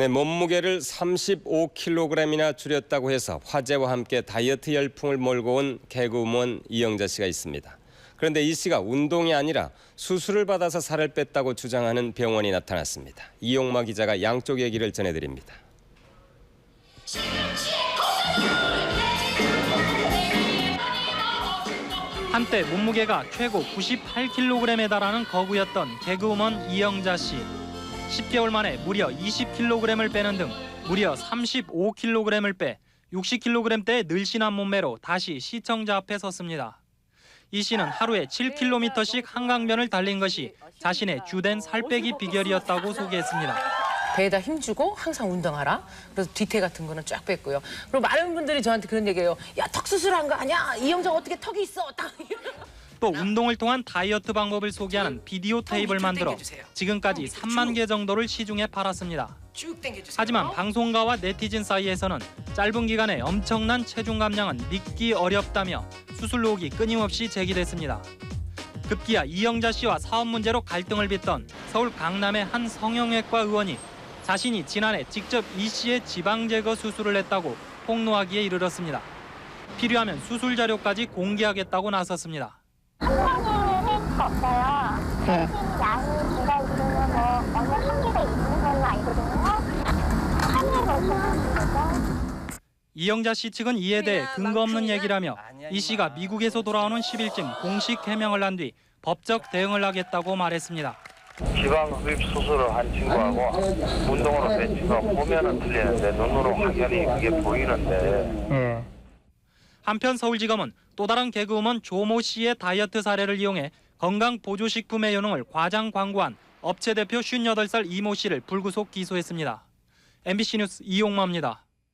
네, 몸무게를 35kg이나 줄였다고 해서 화제와 함께 다이어트 열풍을 몰고 온 개그우먼 이영자 씨가 있습니다. 그런데 이 씨가 운동이 아니라 수술을 받아서 살을 뺐다고 주장하는 병원이 나타났습니다. 이용마 기자가 양쪽 얘기를 전해드립니다. 한때 몸무게가 최고 98kg에 달하는 거구였던 개그우먼 이영자 씨. 10개월 만에 무려 20kg을 빼는 등 무려 35kg을 빼 60kg대의 늘씬한 몸매로 다시 시청자 앞에 섰습니다. 이 씨는 하루에 7km씩 한강변을 달린 것이 자신의 주된 살 빼기 비결이었다고 소개했습니다. 배에다 힘주고 항상 운동하라. 그래서 뒤태 같은 거는 쫙 뺐고요. 그리고 많은 분들이 저한테 그런 얘기해요. 야, 턱 수술한 거 아니야? 이영정 어떻게 턱이 있어? 딱. 또 운동을 통한 다이어트 방법을 소개하는 비디오 밑으로 만들어. 지금까지 밑으로 3만 쭉. 개 정도를 시중에 팔았습니다. 하지만 방송가와 네티즌 사이에서는 짧은 기간에 엄청난 체중 감량은 믿기 어렵다며 수술 의혹이 끊임없이 제기됐습니다. 급기야 이영자 씨와 사업 문제로 갈등을 빚던 서울 강남의 한 성형외과 의원이 자신이 지난해 직접 이 씨의 지방 제거 수술을 했다고 폭로하기에 이르렀습니다. 필요하면 수술 자료까지 공개하겠다고 나섰습니다. 네. 양이 제가 있으면 뭐 어느 한계가 있는 걸로 알거든요. 한계가 없어서 거죠. 이영자 씨 측은 이에 대해 근거 없는 얘기라며 이 씨가 미국에서 돌아오는 10일쯤 공식 해명을 한 뒤 법적 대응을 하겠다고 말했습니다. 지방 흡입 수술을 한 친구하고 운동으로 뺀 친구가 보면은 틀리는데 눈으로 확연히 그게 보이는데 한편 서울지검은 또 다른 개그우먼 조모 씨의 다이어트 사례를 이용해 건강 보조식품의 효능을 과장 광고한 업체 대표 58살 이모 씨를 불구속 기소했습니다. MBC 뉴스 이용마입니다.